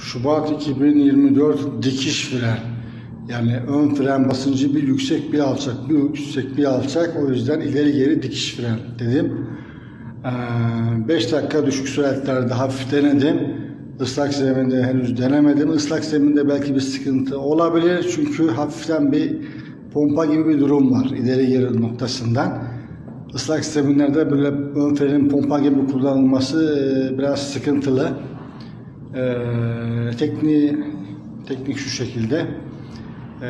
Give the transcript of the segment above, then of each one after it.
Şubat 2024 dikiş fren. Yani ön fren basıncı bir yüksek bir alçak, bir yüksek bir alçak. O yüzden ileri geri dikiş fren dedim. 5 dakika düşük süratlerde hafif denedim. Islak zeminde henüz denemedim. Islak zeminde belki bir sıkıntı olabilir. Çünkü hafiften bir pompa gibi bir durum var ileri geri noktasından. Islak zeminlerde böyle ön frenin pompa gibi kullanılması e, biraz sıkıntılı. Ee, tekniği teknik şu şekilde. Ee,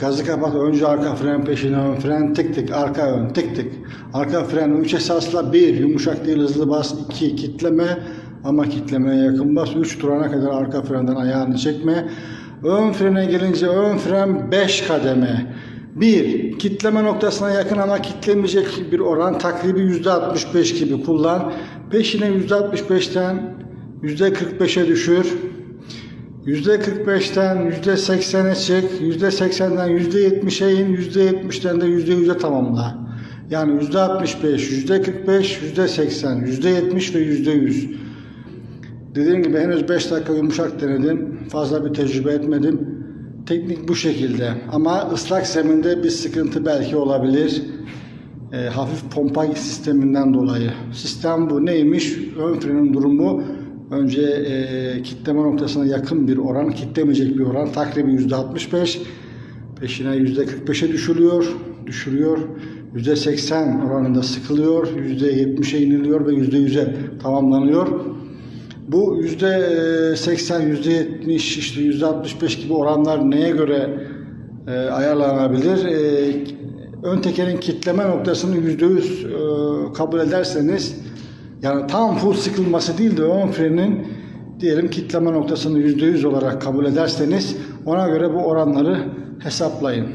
gazı kapat önce arka fren peşine ön fren tık tık arka ön tık tık arka fren 3 esasla 1 yumuşak değil hızlı bas 2 kitleme ama kitlemeye yakın bas 3 durana kadar arka frenden ayağını çekme ön frene gelince ön fren 5 kademe 1. Kitleme noktasına yakın ama kitlemeyecek bir oran takribi %65 gibi kullan. Peşine %65'ten %45'e düşür. %45'ten %80'e çık, %80'den %70'e in, %70'ten de %100'e tamamla. Yani %65, %45, %80, %70 ve %100. Dediğim gibi henüz 5 dakika yumuşak denedim. Fazla bir tecrübe etmedim. Teknik bu şekilde. Ama ıslak zeminde bir sıkıntı belki olabilir. E, hafif pompa sisteminden dolayı. Sistem bu. Neymiş? Ön frenin durumu önce e, kitleme noktasına yakın bir oran, kitlemeyecek bir oran. Takribi %65. Peşine %45'e düşürüyor. Düşürüyor. %80 oranında sıkılıyor. %70'e iniliyor ve %100'e tamamlanıyor. Bu yüzde 80, yüzde 70, işte yüzde 65 gibi oranlar neye göre e, ayarlanabilir? E, ön tekerin kitleme noktasını yüzde yüz e, kabul ederseniz yani tam full sıkılması değil de ön frenin diyelim kitleme noktasını yüzde yüz olarak kabul ederseniz ona göre bu oranları hesaplayın.